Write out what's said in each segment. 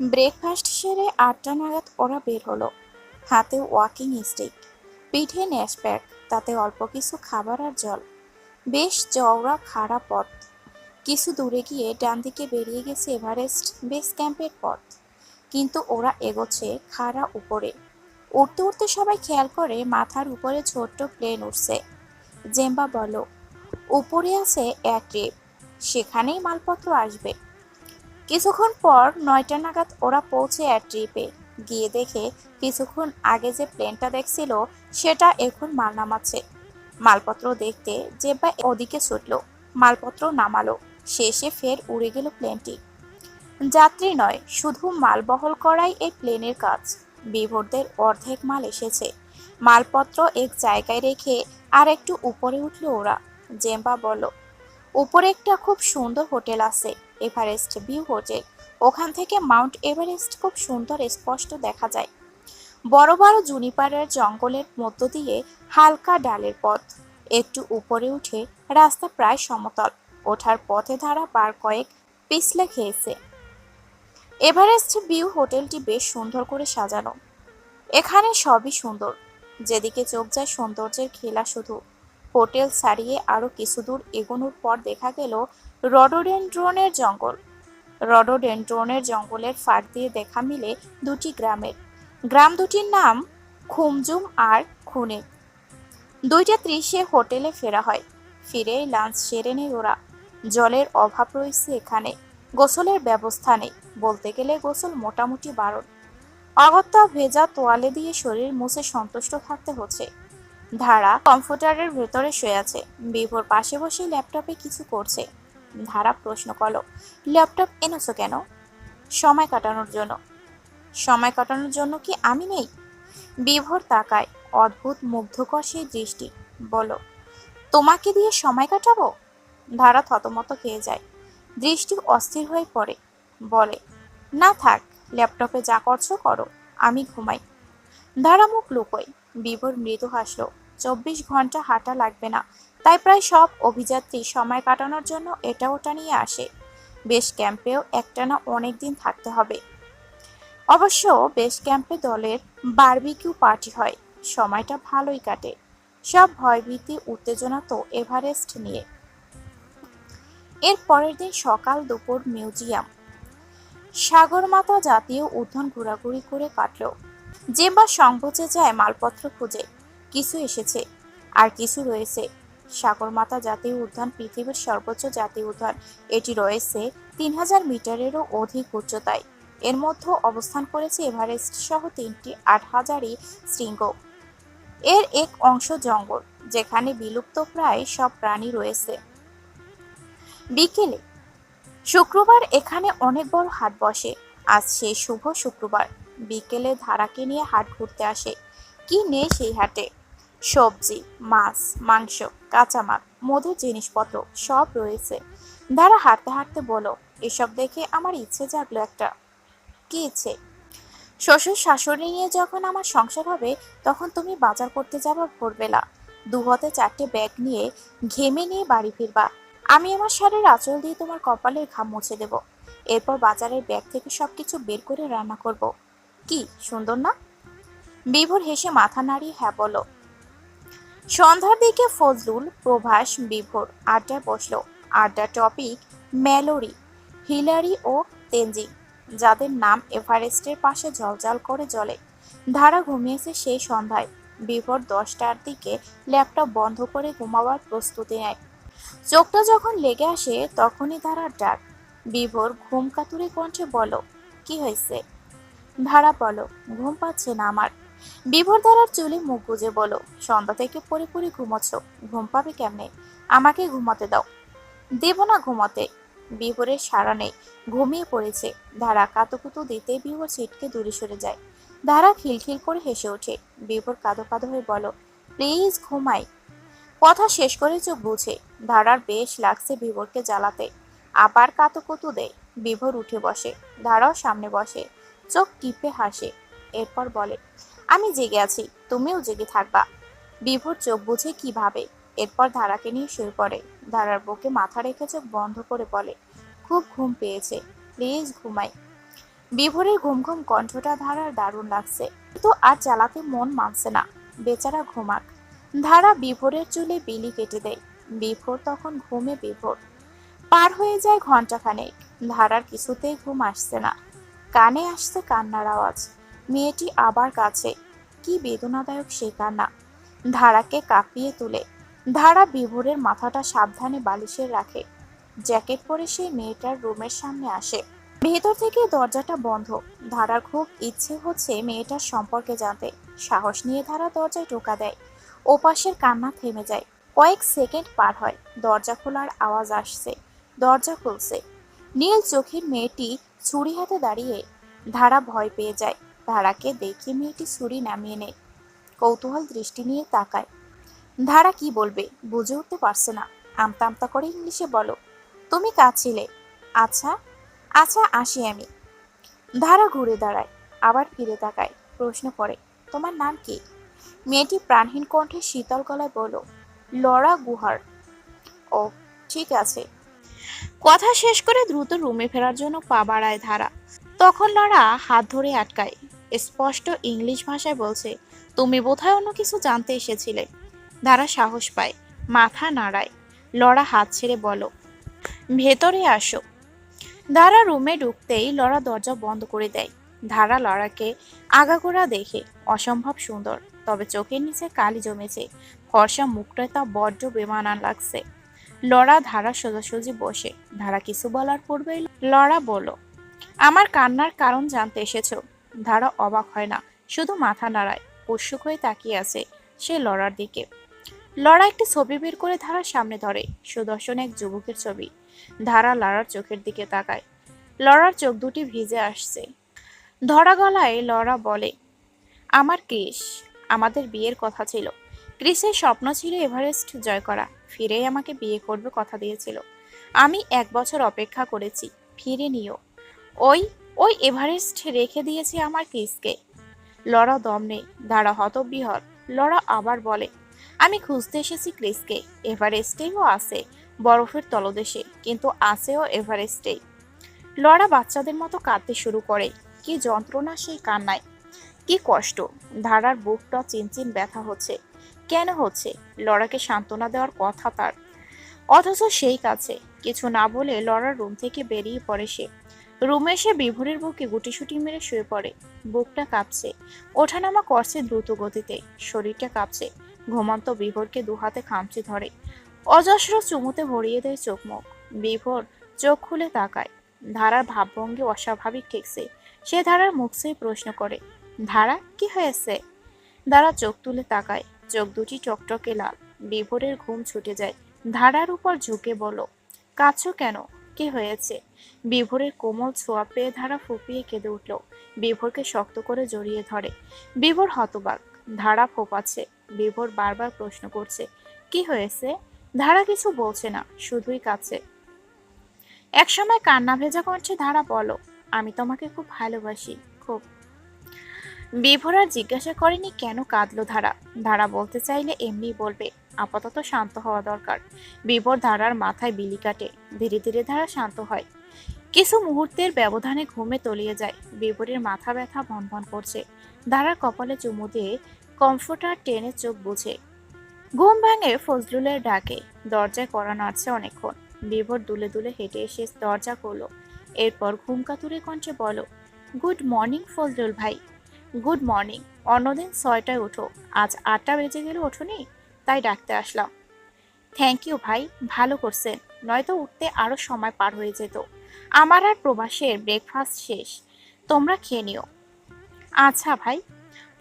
Breakfast সেরে আটটা নাগাদ ওরা বের হলো। হাতে ওয়াকিং স্টিক, পিঠে ন্যাশব্যাগ তাতে অল্প কিছু খাবার আর জল। বেশ চওড়া, খাড়া পথ। কিছু দূরে গিয়ে ডান দিকে বেরিয়ে গেছে এভারেস্ট বেস ক্যাম্পের পথ। কিন্তু ওরা এগোচ্ছে খাড়া উপরে। উঠতে উঠতে সবাই খেয়াল করে মাথার উপরে ছোট্ট প্লেন উঠছে জেম্বা বলো, উপরে আছে এক ট্রিপ সেখানেই মালপত্র আসবে। কিছুক্ষণ পর নয়টা নাগাদ ওরা পৌঁছে এক ট্রিপে। গিয়ে দেখে কিছুক্ষণ আগে যে প্লেনটা দেখছিল, সেটা এখন মাল নামাচ্ছে। মালপত্র দেখতে জেব্বা ওদিকে ছুটলো, মালপত্র নামালো, শেষে ফের উড়ে গেল প্লেনটি। যাত্রী নয়, শুধু মাল বহল করাই এই প্লেনের কাজ। বিভোরদের অর্ধেক মাল এসেছে। মালপত্র এক জায়গায় রেখে আর একটু উপরে উঠল ওরা। জেম্বা বলল, উপরে একটা খুব সুন্দর হোটেল আছে। এভারেস্ট ভিউ হোটেল ওখান থেকে মাউন্ট এভারেস্ট খুব সুন্দর স্পষ্ট দেখা যায়। বড় বড় জুনিপারের জঙ্গলের মধ্য দিয়ে হালকা ডালের পথ। একটু উপরে উঠে রাস্তা প্রায় সমতল। ওঠার পথে ধারা বার কয়েক পিছলে খেয়েছে। এভারেস্ট ভিউ হোটেলটি বেশ সুন্দর করে সাজানো। এখানে সবই সুন্দর। যেদিকে চোখ যায় সৌন্দর্যের খেলা শুধু। হোটেল ছাড়িয়ে আরও কিছু দূর এগোনোর পর দেখা গেল রডোডেন্ড্রনের জঙ্গল। রডোডেন্ড্রনের জঙ্গলের ফাঁক দিয়ে দেখা মিলে দুটি গ্রামের। গ্রাম দুটির নাম খুমজুম আর খুনে। দুইটা ত্রিশে হোটেলে ফেরা হয়। ফিরে লাঞ্চ সেরে নেই ওরা। জলের অভাব রয়েছে এখানে। গোসলের ব্যবস্থা নেই। বলতে গেলে গোসল মোটামুটি বারণ। অগত্যা ভেজা তোয়ালে দিয়ে শরীর মুছে সন্তুষ্ট থাকতে হচ্ছে। ধারা কম্পিউটারের ভেতরে শুয়ে আছে। বিভোর পাশে বসে ল্যাপটপে কিছু করছে। ধারা প্রশ্ন করল, ল্যাপটপ এনেছো কেন? সময় কাটানোর জন্য। সময় কাটানোর জন্য কি আমি নেই? বিভোর তাকায়, অদ্ভুত মুগ্ধকর সেই দৃষ্টি বলো তোমাকে দিয়ে সময় কাটাবো? ধারা থতমত খেয়ে যায়, দৃষ্টি অস্থির হয়ে পড়ে, বলে, না থাক, ল্যাপটপে যা করছ করো, আমি ঘুমাই। ধারা মুখ লুকোয়, বিভোর মৃদু হাসলো, চব্বিশ ঘণ্টা হাঁটা লাগবে না তাই প্রায় সব অভিযাত্রী সময় কাটানোর জন্য এটা ওটা নিয়ে আসে। বেশ ক্যাম্পেও একটানা অনেক দিন থাকতে হবে। অবশ্য বেশ ক্যাম্পে দলের বারবিকিউ পার্টি হয়, সময়টা ভালোই কাটে। সব ভয়ভীতি, উত্তেজনা তো এভারেস্ট নিয়ে। এর পরের দিন সকাল দুপুর মিউজিয়াম। সাগরমাতা জাতীয় উদ্যান ঘোরাঘুরি করে কাটল। যে বা সংকোচে যায় মালপত্র খুঁজে, কিছু এসেছে, আর কিছু রয়েছে। সাগরমাতা জাতীয় উদ্যান পৃথিবীর সর্বোচ্চ জাতীয় উদ্যান। এটি রয়েছে তিন হাজার মিটারেরও অধিক উচ্চতায়। এর মধ্যে অবস্থান করেছে এভারেস্ট সহ তিনটি আট হাজারই শৃঙ্গ। এর এক অংশ জঙ্গল, যেখানে বিলুপ্ত প্রায় সব প্রাণী রয়েছে। বিকেলে শুক্রবার এখানে অনেক বড় হাট বসে। আজ সেই শুভ শুক্রবার। বিকেলে ধারাকে নিয়ে হাট ঘুরতে আসে। কি নেই সেই হাটে? সবজি, মাছ, মাংস কাঁচামাল, মধুর জিনিসপত্র সব রয়েছে। ধারা হাঁটতে হাঁটতে বলো, এসব দেখে আমার ইচ্ছে জাগলো একটা। কি ইচ্ছে? শ্বশুর শাশুড়ি নিয়ে যখন আমার সংসার হবে, তখন তুমি বাজার করতে যাবা ভোরবেলা। দুহাতে চারটে ব্যাগ নিয়ে ঘেমে নিয়ে বাড়ি ফিরবা। আমি আমার শাড়ির আঁচল দিয়ে তোমার কপালের ঘাম মুছে দেব। এরপর বাজারের ব্যাগ থেকে সব কিছু বের করে রান্না করব। কি, সুন্দর না? বিভোর হেসে মাথা নাড়িয়ে হ্যাঁ বলো সন্ধ্যার দিকে ফজলুল, প্রভাস, বিভোর আড্ডায় বসল। আড্ডা টপিক ম্যালোরি, হিলারি ও তেনজিং, যাদের নাম এভারেস্টের পাশে জলজল করে জ্বলে। ধারা ঘুমিয়েছে সেই সন্ধ্যায়। বিভোর দশটার দিকে ল্যাপটপ বন্ধ করে ঘুমাবার প্রস্তুতি নেয়। চোখটা যখন লেগে আসে, তখনই ধারার ডাক। বিভোর ঘুম কাতুরে কণ্ঠে বলো কি হয়েছে? ধারা বলো ঘুম পাচ্ছে না আমার। বিভোর ধারার চুলে মুখ গুজে বলো, সন্ধ্যা থেকে পরে পরে ঘুমোচ্ছ, ঘুম পাবে কেমনে? আমাকে ঘুমাতে দাও। দেব না ঘুমাতে। বিভোরের সারা নেই, ঘুমিয়ে পড়েছে। ধারা কাতুকুতু দিতে বিভোর ছিটকে দূরে সরে যায়। ধারা খিলখিল করে হেসে ওঠে। বিভোর কাঁদো কাঁদো হয়ে বলো, প্লিজ ঘুমাই। কথা শেষ করে চোখ বুঝে, ধারার বেশ লাগছে বিভোরকে জ্বালাতে। আবার কাতুকুতু দেয়। বিভোর উঠে বসে, ধারাও সামনে বসে, চোখ টিপে হাসে। এরপর বলে আমি জেগে আছি, তুমিও জেগে থাকবা। বিভোর চোখ বুঝে কীভাবে এরপর ধারাকে নিয়ে শুয়ে পড়ে। ধারার বুকে মাথা রেখে চোখ বন্ধ করে বলে, খুব ঘুম পেয়েছে, প্লিজ ঘুমাই। বিভোরের ঘুম ঘুম কণ্ঠটা ধারার দারুণ লাগছে, কিন্তু আর চালাতে মন মানছে না। বেচারা ঘুমাক। ধারা বিভোরের চুলে বিলি কেটে দেয়। বিভোর তখন ঘুমে বিভোর। পার হয়ে যায় ঘন্টাখানেক ধারার কিছুতেই ঘুম আসছে না। কানে আসছে কান্নার আওয়াজ। মেয়েটি আবার কাছে, কি বেদনাদায়ক সে কান্না। ধারাকে কাঁপিয়ে তুলে। ধারা বিভোরের মাথাটা সাবধানে বালিশে রাখে। জ্যাকেট পরে সেই মেয়েটার রুমের সামনে আসে। ভেতর থেকে দরজাটা বন্ধ। ধারার খুব ইচ্ছে হচ্ছে মেয়েটার সম্পর্কে জানতে। সাহস নিয়ে ধারা দরজায় টোকা দেয়। ওপাশের কান্না থেমে যায়। কয়েক সেকেন্ড পার হয়। দরজা খোলার আওয়াজ আসছে। দরজা খুলছে। নীল চোখের মেয়েটি ছুরি হাতে দাঁড়িয়ে ধারা ভয় পেয়ে যায়। ধারাকে দেখে মেয়েটি ছুরি নামিয়ে নেয়। কৌতূহল দৃষ্টি নিয়ে তাকায়। ধারা কি বলবে? বুঝে উঠতে পারছে না। আমতা আমতা করে ইংলিশে বলো, তুমি কাছিলে আচ্ছা আচ্ছা আসি আমি। ধারা ঘুরে দাঁড়ায়, আবার ফিরে তাকায়, প্রশ্ন করে, তোমার নাম কি? মেয়েটি প্রাণহীন কণ্ঠে শীতল গলায় বলল, লরা গুহার। ও, ঠিক আছে। কথা শেষ করে দ্রুত রুমে ফেরার জন্য পা বাড়ায় ধারা। তখন লরা হাত ধরে আটকায়। স্পষ্ট ইংলিশ ভাষায় বলছে, তুমি বোধহয় অন্য কিছু জানতে এসেছিলে। ধারা সাহস পায়, মাথা নাড়ায় লড়া হাত ছেড়ে বলো, ভেতরে আসো। ধারা রুমে ঢুকতেই লড়া দরজা বন্ধ করে দেয়। ধারা লড়াকে আগাগোড়া দেখে, অসম্ভব সুন্দর, তবে চোখের নিচে কালি জমেছে, ফর্সা মুখটা তা বড্ড বেমানান লাগছে। লড়া ধারা সোজাসুজি বসে, ধারা কিছু বলার পূর্বেই লড়া বলো, আমার কান্নার কারণ জানতে এসেছ ধারা অবাক হয় না। শুধু মাথা নাড়ায় উৎসুক হয়ে তাকিয়ে আছে সে লড়ার দিকে। লড়া একটি ছবি বের করে ধারার সামনে ধরে, সুদর্শন এক যুবকের ছবি। ধারা লড়ার চোখের দিকে তাকায়। লড়ার চোখ দুটি ভিজে আসছে। ধরা গলায় লড়া বলে, আমার ক্রিস আমাদের বিয়ের কথা ছিল। ক্রিসের স্বপ্ন ছিল এভারেস্ট জয় করা, ফিরেই আমাকে বিয়ে করবে কথা দিয়েছিল। আমি এক বছর অপেক্ষা করেছি, ফিরে নিও। ওই ওই এভারেস্ট রেখে দিয়েছি আমার ক্রিসকে। লড়া দম নেই ধারা হতবিহল লড়া আবার বলে, আমি খুঁজতে এসেছি ক্রিসকে। এভারেস্টেও আছে, বরফের তলদেশে, কিন্তু আছেও এভারেস্টেই। লড়া বাচ্চাদের মতো কাঁদতে শুরু করে। কি যন্ত্রণা সেই কান্নায়। কি কষ্ট, ধারার বুকটা চিনচিন ব্যথা হচ্ছে। কেন হচ্ছে? লড়াকে সান্ত্বনা দেওয়ার কথা তার। অথচ সেই কাছে, কিছু না বলে লড়ার রুম থেকে বেরিয়ে পড়ে সে। রুমে এসে বিভোরের বুকে গুটিসুটি মেরে শুয়ে পড়ে। বুকটা কাঁপছে। ওঠানামা করছে দ্রুত গতিতে। শরীরটা কাঁপছে। ঘুমন্ত বিভোরকে দুহাতে খামচি ধরে। অজস্র চুমুতে ভরিয়ে দেয় চোখ মুখ। বিভোর চোখ খুলে তাকায়। ধারার ভাবভঙ্গি অস্বাভাবিক ঠেকছে। সে ধারার মুখ সেই প্রশ্ন করে, ধারা, কি হয়েছে? ধারা চোখ তুলে তাকায়। চোখ দুটি টকটকে লাল। বিভোরের ঘুম ছুটে যায়। ধারার উপর ঝুঁকে বলো কাছো কেন? কি হয়েছে। বিভোরের কোমল ছোঁয়া পেয়ে ধারা ফুপিয়ে কেঁদে উঠল। বিভোরকে শক্ত করে জড়িয়ে ধরে। বিভোর হতবাক। ধারা ফোপাচ্ছে। বিভোর বারবার প্রশ্ন করছে, কি হয়েছে? ধারা কিছু বলছে না, শুধুই কাছে একসময় কান্না ভেজা করছে ধারা বলো, আমি তোমাকে খুব ভালোবাসি, খুব। বিভোর আর জিজ্ঞাসা করেনি কেন কাঁদলো ধারা। ধারা বলতে চাইলে এমনি বলবে আপাতত শান্ত হওয়া দরকার। বিবর ধারার মাথায় বিলি কাটে। ধীরে ধীরে ধারা শান্ত হয়। কিছু মুহূর্তের ব্যবধানে ঘুমে তলিয়ে যায়। বিভোরের মাথা ব্যথা ভনভন করছে। ধারার কপালে চুমু দিয়ে কমফোর্টার টেনে চোখ বুঝে। ঘুম ভাঙে ফজলুলের ডাকে। দরজায় করা নাড়ছে অনেকক্ষণ। বিবর দুলে দুলে হেঁটে এসে দরজা করল এরপর ঘুম কাতুরে কণ্ঠে বলো, গুড মর্নিং ফজলুল ভাই। Good morning. অন্যদিন ছয়টায় ওঠো। আজ আটটা বেজে গেলে ওঠোনি? তাই ডাকতে আসলাম। থ্যাংক ইউ ভাই, ভালো করছেন। নয়তো উঠতে আরও সময় পার হয়ে যেত। আমার আর প্রবাসের ব্রেকফাস্ট শেষ। তোমরা খেয়ে নিও। আচ্ছা ভাই।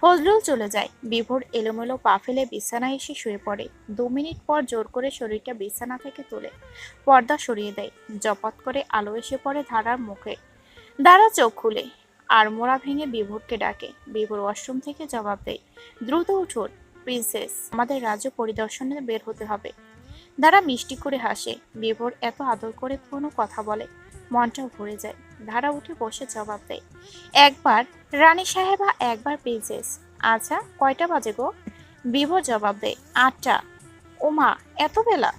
ফজলুল চলে যায়। বিভোর এলোমেলো পা ফেলে বিছানায় এসে শুয়ে পড়ে। দু মিনিট পর জোর করে শরীরটা বিছানা থেকে তোলে পর্দা সরিয়ে দেয়। জপত করে আলো এসে পড়ে ধারার মুখে। দাঁড়া, চোখ খুলে। আর মোড়া ভেঙে বিভোরকে ডাকে। বিভোর ওয়াশরুম থেকে জবাব দেয়, দ্রুত উঠুন। প্রিন্সেস, আমাদের রাজ্য পরিদর্শনে বের হতে হবে। দাঁড়া মিষ্টি করে হাসে। বিভোর এত আদর করে কোনো কথা বলে, মনটা ভরে যায়। ধারা উঠে বসে জবাব দেয়, একবার, রানী সাহেবা, একবার প্রিন্সেস। আচ্ছা কয়টা বাজে গো? বিভোর জবাব দেয়, আটটা। ওমা, এত বেলা?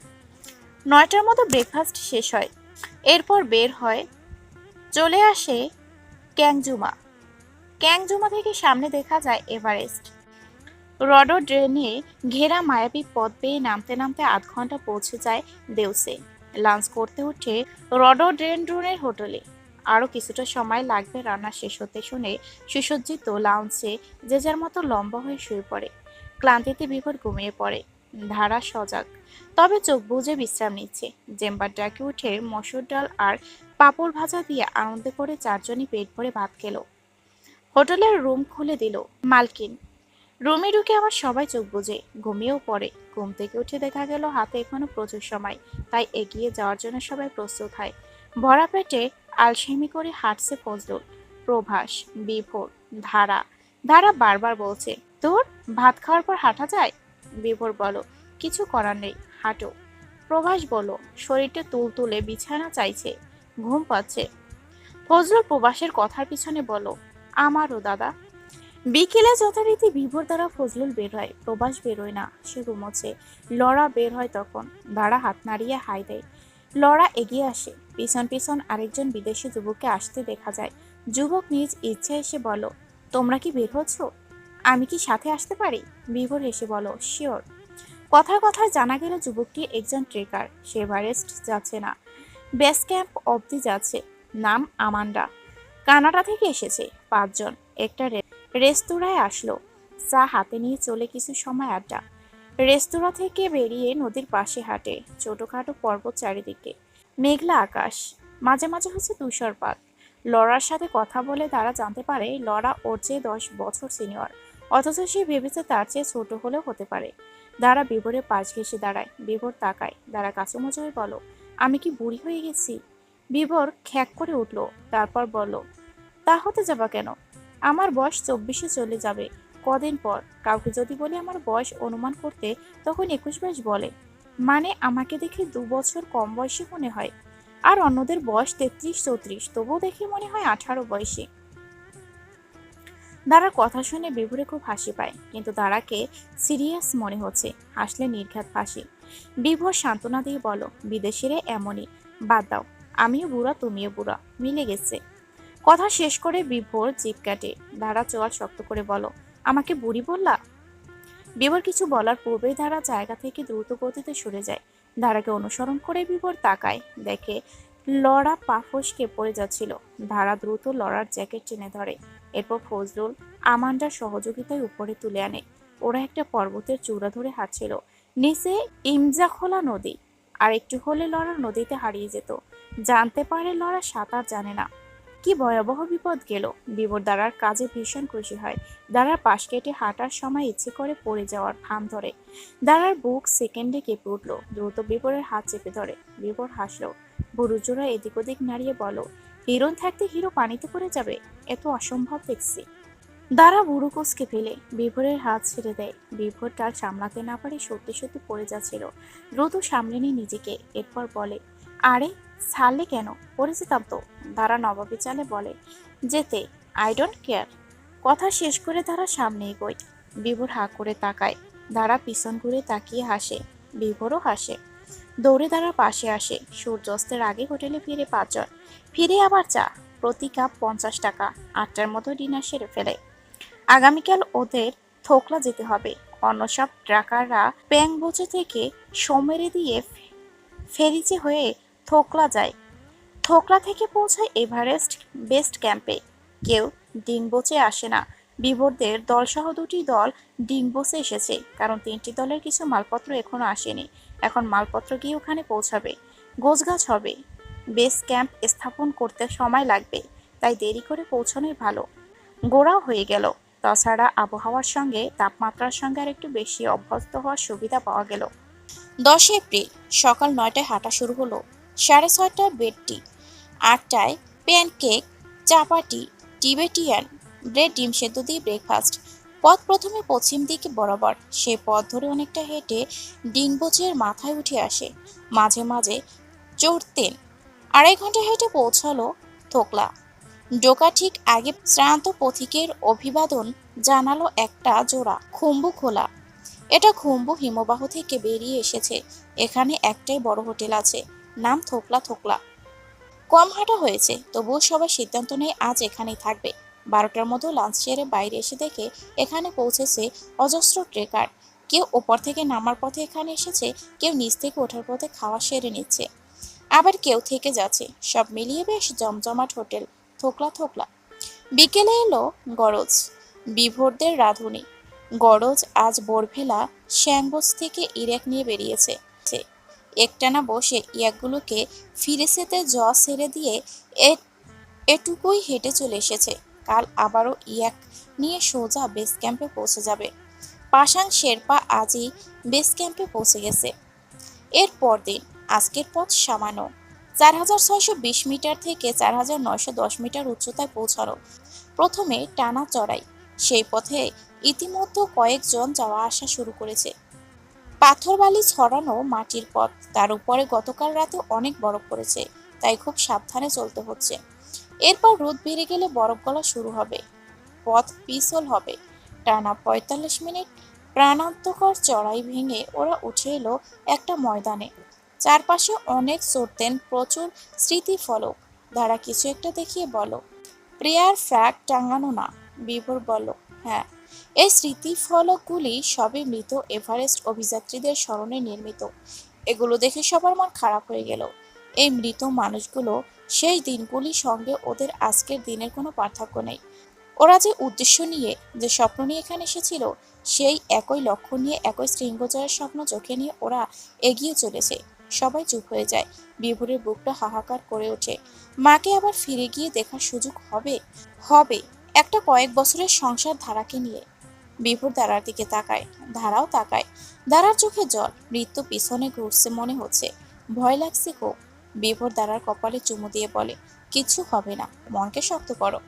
নয়টার মতো ব্রেকফাস্ট শেষ হয়। এরপর বের হয়, চলে আসে ক্যাংজুমা। ক্যাংজুমা থেকে সামনে দেখা যায় এভারেস্ট। রডোড্রেনে ঘেরা মায়াবী পথ বেয়ে নামতে নামতে আধ ঘণ্টা পৌঁছে যায় দেউসে। লাঞ্চ করতে উঠে রডোড্রেন্ড্রনের হোটেলে। আরও কিছুটা সময় লাগবে রান্না শেষ হতে শুনে সুসজ্জিত লাউঞ্জে যে যার মতো লম্বা হয়ে শুয়ে পড়ে। ক্লান্তিতে বিভোর ঘুমিয়ে পড়ে। ধারা সজাগ। তবে চোখ বুজে বিশ্রাম নিচ্ছে। জেম্বার ডাকে উঠে মসুর ডাল আর পাঁপড় ভাজা দিয়ে আনন্দ করে চারজনই পেট ভরে ভাত খেলো। হোটেলের রুম খুলে দিল মালকিন। রুমে ঢুকে আমার সবাই চোখ বুজে। ঘুমিয়েও পড়ে। ঘুম থেকে উঠে দেখা গেল হাতে এখনও প্রচুর সময়। তাই এগিয়ে যাওয়ার জন্য সবাই প্রস্তুত হয়। ভরা পেটে আলসেমি করে হাঁটছে ফজলুল। প্রভাস, বিভোর, ধারা। ধারা বারবার বলছে, তোর ভাত খাওয়ার পর হাঁটা যায়? বিভোর বলো, কিছু করার নেই, হাঁটো। প্রভাস বলো, শরীরটা তুল তুলে বিছানা চাইছে, ঘুম পাচ্ছে। ফজলুল প্রবাসের কথার পিছনে বলো, আমারও দাদা। বিকেলে যথারীতি বিভোর দ্বারা ফজলুল বের হয়, প্রবাস বেরোয় না, সে ঘুমোচ্ছে। লড়া বের হয় তখন দাঁড়া হাত নাড়িয়ে হাই দেয়। লড়া এগিয়ে আসে, পিছন পিছন আরেকজন বিদেশি যুবককে আসতে দেখা যায়। যুবক নিজ ইচ্ছে এসে বলো, তোমরা কি বের হচ্ছ? আমি কি সাথে আসতে পারি? বিভোর হেসে বলো, শিওর। কথায় কথায় জানা গেল যুবকটি একজন ট্রেকার, সে এভারেস্ট যাচ্ছে না। বেস ক্যাম্প অবধি যাচ্ছে, নাম আমান্ডা। কানাডা থেকে এসেছে, পাঁচজন, একটা রেস্তোরাঁয় আসলো। চা হাতে নিয়ে চলে কিছু সময় আড্ডা। রেস্তোরাঁ থেকে বেরিয়ে নদীর পাশে হাঁটে ছোটখাটো পর্বত চারিদিকে। মেঘলা আকাশ, মাঝে মাঝে হচ্ছে তুষারপাত লড়ার সাথে কথা বলে তারা জানতে পারে লড়া ওর চেয়ে দশ বছর সিনিয়র, অথচ সে ভেবেছে তার চেয়ে ছোট হলেও হতে পারে। দাঁড়া বিবরের পাশ ঘেসে দাঁড়ায় বিবর তাকায়, দাঁড়া কাচুমচু হয়ে বলো, আমি কি বুড়ি হয়ে গেছি? বিবর খ্যাক করে উঠল, তারপর বলল, তা হতে যাবা কেন? আমার বয়স চব্বিশে চলে যাবে। কদিন পর, কাউকে যদি বলি আমার বয়স অনুমান করতে, তখন একুশ বাইশ বলে। মানে আমাকে দেখে দু বছর কম বয়সী মনে হয়। আর অন্যদের বয়স তেত্রিশ, চৌত্রিশ, তবুও দেখে মনে হয় আঠারো বয়সী। দাঁড়ার কথা শুনে বিভুরে খুব হাসি পায়, কিন্তু দাঁড়াকে সিরিয়াস মনে হচ্ছে, হাসলে নির্ঘাত হাসি বিভোর সান্ত্বনা দিয়ে বলো, বিদেশিরে এমনই। বাদ দাও, আমিও বুড়া, তুমিও বুড়া, মিলে গেছে। কথা শেষ করে বিভোর জিপ কাটে ধারা চোয়াল শক্ত করে বলো। আমাকে বুড়ি বললা? বিভোর কিছু বলার পূর্বেই ধারা জায়গা থেকে দ্রুত গতিতে সরে যায়। ধারাকে অনুসরণ করে বিভোর তাকায়, দেখে লড়া পা ফসকে পড়ে যাচ্ছিল। ধারা দ্রুত লড়ার জ্যাকেট টেনে ধরে, এরপর ফজলুল আমান্ডার সহযোগিতায় উপরে তুলে আনে। ওরা একটা পর্বতের চূড়া ধরে হাঁটছিল। নিচে ইমজাখোলা নদী, আর একটু হলে লড়া নদীতে হারিয়ে যেত। জানতে পারে লড়া সাঁতার জানে না। কি ভয়াবহ বিপদ গেল? বিবর দ্বারার কাজে ভীষণ খুশি হয়। দাঁড়ার পাশ কেটে হাঁটার সময় ইচ্ছে করে পড়ে যাওয়ার ভান ধরে। দাঁড়ার বুক সেকেন্ডে কেঁপে উঠল। দ্রুত বিবরের হাত চেপে ধরে। বিবর হাসলো। বুড়ুজোড়া এদিক ওদিক নাড়িয়ে বলো হিরোন থাকতে হিরো পানিতে পড়ে যাবে? এত অসম্ভব দেখছি। দাঁড়া বুড়ো কুচকে ফেলে। বিভোরের হাত ছেড়ে দেয়। বিভোর তার সামলাতে না পারে সত্যি সত্যি পড়ে যাচ্ছিল। দ্রুত সামলে নিয়ে নিজেকে। এরপর বলে, আরে ছাড়লে কেন? পড়ে যেতাম তো দাঁড়া নবাবী চালে বলে, যেতে আই ডোন্ট কেয়ার কথা শেষ করে তারা সামনে এগোয়। বিভোর হা করে তাকায়। দাঁড়া পিছন ঘুরে তাকিয়ে হাসে। বিভোরও হাসে। দৌড়ে দাঁড়া পাশে আসে। সূর্যাস্তের আগে হোটেলে ফিরে পাঁচজন। ফিরে আবার চা। প্রতি কাপ পঞ্চাশ টাকা। আটটার মতো ডিনার সেরে ফেলে। আগামীকাল ওদের থোকলা যেতে হবে। অন্য সব ট্রাকাররা প্যাংবোচে থেকে সোমেরে দিয়ে ফেরিচে হয়ে থোকলা যায়। থোকলা থেকে পৌঁছায় এভারেস্ট বেস্ট ক্যাম্পে। কেউ ডিংবোচে আসে না। বিবরদের দলসহ দুটি দল ডিংবোচে এসেছে, কারণ তিনটি দলের কিছু মালপত্র এখনও আসেনি। এখন মালপত্র গিয়ে ওখানে পৌঁছাবে। গোছগাছ হবে। বেস ক্যাম্প স্থাপন করতে সময় লাগবে, তাই দেরি করে পৌঁছানোই ভালো। গোড়াও হয়ে গেল। তাছাড়া আবহাওয়ার সঙ্গে তাপমাত্রার সঙ্গে আর একটু বেশি অভ্যস্ত হওয়ার সুবিধা পাওয়া গেল। দশ এপ্রিল, সকাল নয়টায় হাঁটা শুরু হলো। সাড়ে ছয়টায় বেড টি আটটায় প্যানকেক, চাপাটি, টিবেটিয়ান, ব্রেড, ডিম সেদ্ধ দিয়ে ব্রেকফাস্ট। পথ প্রথমে পশ্চিম দিকে বরাবর। সে পথ ধরে অনেকটা হেঁটে ডিংবোচের মাথায় উঠে আসে। মাঝে মাঝে চড়তেন আড়াই ঘণ্টা হেঁটে পৌঁছালো থোকলা। ডোকা ঠিক আগে শ্রান্ত পথিকের অভিবাদন জানালো একটা জোড়া খুম্বু খোলা। এটা খুম্বু হিমবাহ থেকে বেরিয়ে এসেছে। এখানে একটাই বড় হোটেল আছে। নাম থোকলা থোকলা। কম হাঁটা হয়েছে, তবুও সবাই সিদ্ধান্ত নেয় আজ এখানেই থাকবে। বারোটার মতো লাঞ্চ সেরে বাইরে এসে দেখে এখানে পৌঁছেছে অজস্র ট্রেকার। কেউ ওপর থেকে নামার পথে এখানে এসেছে, কেউ নিচ থেকে ওঠার পথে খাওয়া সেরে নিচ্ছে। আবার কেউ থেকে যাচ্ছে, সব মিলিয়ে বেশ জমজমাট হোটেল, থোকলা থোকলা। বিকেলে এলো গরজ, বিভোরদের রাঁধুনি। গরজ আজ বোরভেলা শ্যাঙ্গোজ থেকে ইরাক নিয়ে বেরিয়েছে। একটানা বসে ইয়াকগুলোকে ফিরেসেতে জ ছেড়ে দিয়ে এটুকুই হেঁটে চলে এসেছে। কাল আবারও ইয়াক নিয়ে সোজা বেস ক্যাম্পে পৌঁছে যাবে। পাশাং শেরপা আজই বেস ক্যাম্পে পৌঁছে গেছে। এর পরদিন, আজকের পথ সামান্য। চার হাজার ছয়শো বিশ মিটার থেকে চার হাজার নয়শো দশ মিটার উচ্চতায় পৌঁছানো। প্রথমে টানা চড়াই। সেই পথে ইতিমধ্যে কয়েকজন যাওয়া আসা শুরু করেছে। পাথর বালি ছড়ানো মাটির পথ। তার উপরে গতকাল রাতে অনেক বরফ পড়েছে, তাই খুব সাবধানে চলতে হচ্ছে। এরপর রোদ বেড়ে গেলে বরফ গলা শুরু হবে, পথ পিছল হবে। টানা পঁয়তাল্লিশ মিনিট প্রাণান্তকর চড়াই ভেঙে ওরা উঠে এলো একটা ময়দানে। চারপাশে অনেক চড়তেন প্রচুর স্মৃতিফলক। দ্বারা কিছু একটা দেখিয়ে বলো, প্রেয়ার ফ্ল্যাগ টাঙানো না। বিভোর বলো হ্যাঁ। এই স্মৃতিফলকগুলি সবই মৃত এভারেস্ট অভিযাত্রীদের স্মরণে নির্মিত। এগুলো দেখে সবার মন খারাপ হয়ে গেল। এই মৃত মানুষগুলো সেই দিনগুলির সঙ্গে ওদের আজকের দিনের কোনো পার্থক্য নেই। ওরা যে উদ্দেশ্য নিয়ে, যে স্বপ্ন নিয়ে এখানে এসেছিল, সেই একই লক্ষ্য নিয়ে, একই শৃঙ্গজয়ের স্বপ্ন চোখে নিয়ে ওরা এগিয়ে চলেছে। সবাই চুপ হয়ে যায়। বিভোরের বুকটা হাহাকার করে ওঠে। মাকে আবার ফিরে গিয়ে দেখার সুযোগ হবে? হবে। একটা কয়েক বছরের সংসার ধারাকে নিয়ে। বিভোর দাঁড়ার দিকে তাকায়, ধারাও তাকায়। দাঁড়ার চোখে জল, মৃত্যু পিছনে ঘুরছে মনে হচ্ছে। ভয় লাগছে খুব বিভোর দাঁড়ার কপালে চুমু দিয়ে বলে, কিছু হবে না, মনকে শক্ত করো।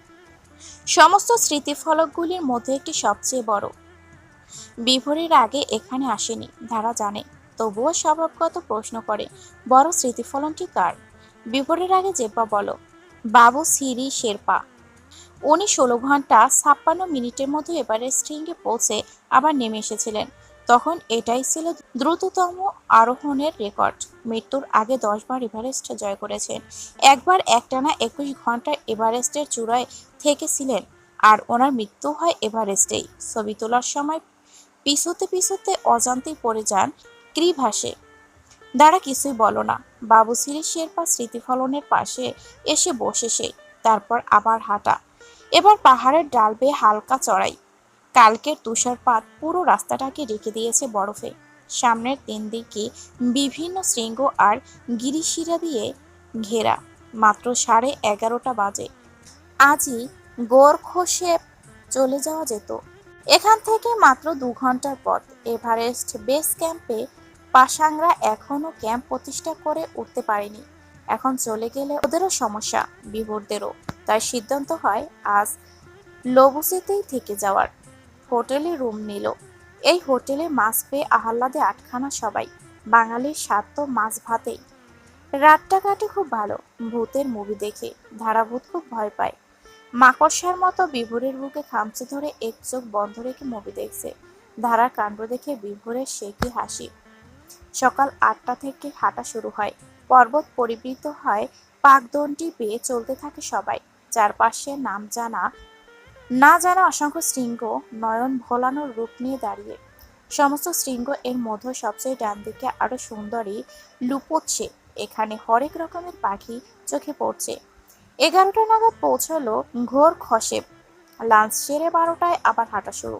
সমস্ত স্মৃতিফলকগুলির মধ্যে একটি সবচেয়ে বড়। বিভোরের আগে এখানে আসেনি, ধারা জানে। তবুও স্বভাবগত প্রশ্ন করে, বড় স্মৃতিফলনটি কার? বিভোরের আগে জেব্বা বলো, বাবু সিরি শেরপা। উনি ষোলো ঘণ্টা ছাপ্পান্ন মিনিটের মধ্যে এবারের স্ট্রিংয়ে পৌঁছে আবার নেমে এসেছিলেন। তখন এটাই ছিল দ্রুততম আরোহণের রেকর্ড। মৃত্যুর আগে দশবার এভারেস্ট জয় করেছেন। একবার একটানা একুশ ঘণ্টা এভারেস্টের চূড়ায় থেকেছিলেন আর ওনার মৃত্যু হয় এভারেস্টেই। ছবি তোলার সময় পিছুতে পিছুতে অজান্তেই পড়ে যান ক্রিভাসে দ্বারা কিছুই বলো না, বাবু সিরি শেরপা স্মৃতিফলনের পাশে এসে বসে সে তারপর আবার হাঁটা। এবার পাহাড়ের ডাল বেয়ে হালকা চড়াই। কালকের তুষারপাত পুরো রাস্তাটাকে রেখে দিয়েছে বরফে। সামনের তিন দিকে বিভিন্ন শৃঙ্গ আর গিরিশিরা দিয়ে ঘেরা। মাত্র সাড়ে এগারোটা বাজে। আজই গোর খসে চলে যাওয়া যেত। এখান থেকে মাত্র দু ঘণ্টার পথ। এভারেস্ট বেস ক্যাম্পে পাশাংরা এখনও ক্যাম্প প্রতিষ্ঠা করে উঠতে পারেনি। এখন চলে গেলে ওদেরও সমস্যা, বিভোরদেরও। তাই সিদ্ধান্ত হয়, আজ লবুসিতেই থেকে যাওয়ার। হোটেলে রুম নিল। এই হোটেলে মাছ পেয়ে আহ্লাদে আটখানা সবাই। বাঙালির স্বাদ তো মাছ ভাতেই। রাতটা কাটে খুব ভালো, ভূতের মুভি দেখে। ধারাভূত খুব ভয় পায়। মাকড়সার মতো বিভোরের বুকে খামচে ধরে এক চোখ বন্ধ রেখে মুভি দেখছে। ধারার কাণ্ড দেখে বিভোরের সে কি হাসি। সকাল আটটা থেকে হাঁটা শুরু হয়। পর্বত পরিবৃত হয়, পাকদণ্ডি পেয়ে চলতে থাকে সবাই। চারপাশে নাম জানা, না জানা অসংখ্য শৃঙ্গ নয়ন ভোলানোর রূপ নিয়ে দাঁড়িয়ে। সমস্ত শৃঙ্গ এর মধ্যে সবচেয়ে ডান দিকে আরও সুন্দরী লুপোচ্ছে। এখানে হরেক রকমের পাখি চোখে পড়ছে। এগারোটা নাগাদ পৌঁছলো ঘোর খসেপ লাঞ্চ সেরে বারোটায় আবার হাঁটা শুরু।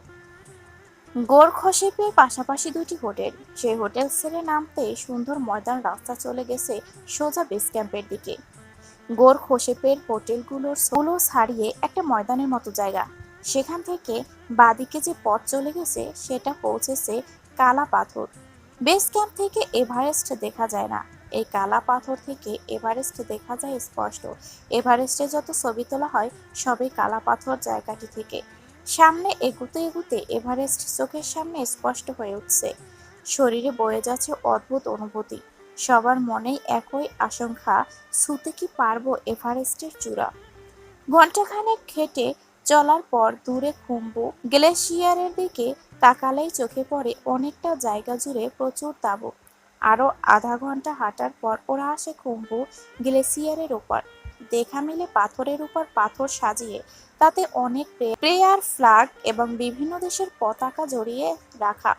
গোর খসেপে পাশাপাশি দুটি হোটেল। সেই হোটেল ছেড়ে নামতে সুন্দর ময়দান রাস্তা চলে গেছে সোজা বেস ক্যাম্পের দিকে। গোর খোসেপের হোটেলগুলোর সোলো ছাড়িয়ে একটা ময়দানের মতো জায়গা। সেখান থেকে বাদিকে যে পথ চলে গেছে, সেটা পৌঁছেছে কালা পাথর। বেস ক্যাম্প থেকে এভারেস্ট দেখা যায় না। এই কালা পাথর থেকে এভারেস্ট দেখা যায় স্পষ্ট। এভারেস্টে যত ছবি তোলা হয়, সবই কালা পাথর জায়গাটি থেকে। সামনে এগুতে এগুতে এভারেস্ট চোখের সামনে স্পষ্ট হয়ে উঠছে। শরীরে বয়ে যাচ্ছে অদ্ভুত অনুভূতি। সবার মনেই একই আশঙ্কা, ছুতে কি পারব এভারেস্টের চূড়া? ঘন্টাখানেক খেটে চলার পর দূরে খুম্বু গ্লেশিয়ারের দিকে তাকালেই চোখে পড়ে অনেকটা জায়গা জুড়ে প্রচুর তাঁবু। আরও আধা ঘণ্টা হাঁটার পর ওরা আসে কুম্ভু গ্লেসিয়ারের উপর দেখা মিলে পাথরের উপর পাথর সাজিয়ে তাতে অনেক প্রেয়ার ফ্ল্যাগ এবং বিভিন্ন দেশের পতাকা জড়িয়ে রাখা।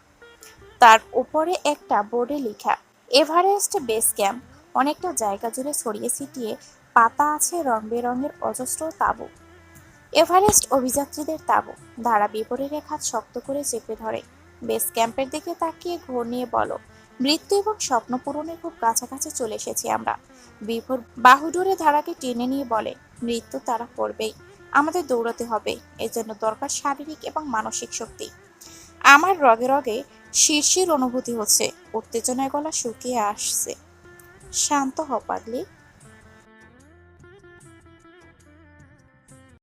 তার উপরে একটা বোর্ডে লেখা, এভারেস্ট বেস ক্যাম্প। অনেকটা জায়গা জুড়ে ছড়িয়ে ছিটিয়ে পাতা আছে রং বেরঙের অজস্র তাঁবু। এভারেস্ট অভিযাত্রীদের তাঁবু ধারা বিপরীতের হাত শক্ত করে চেপে ধরে। বেস ক্যাম্পের দিকে তাকিয়ে ঘূর্ণিয়ে বলো, মৃত্যু এবং স্বপ্ন পূরণের খুব কাছাকাছি চলে এসেছি আমরা। বিভোর বাহুডোরে ধারাকে টেনে নিয়ে বলে, মৃত্যু তারা করবেই। আমাদের দৌড়াতে হবে। এজন্য দরকার শারীরিক এবং মানসিক শক্তি। আমার রগে রগে শীর্ষের অনুভূতি হচ্ছে। উত্তেজনায় গলা শুকিয়ে আসছে। শান্ত হ পাগলি।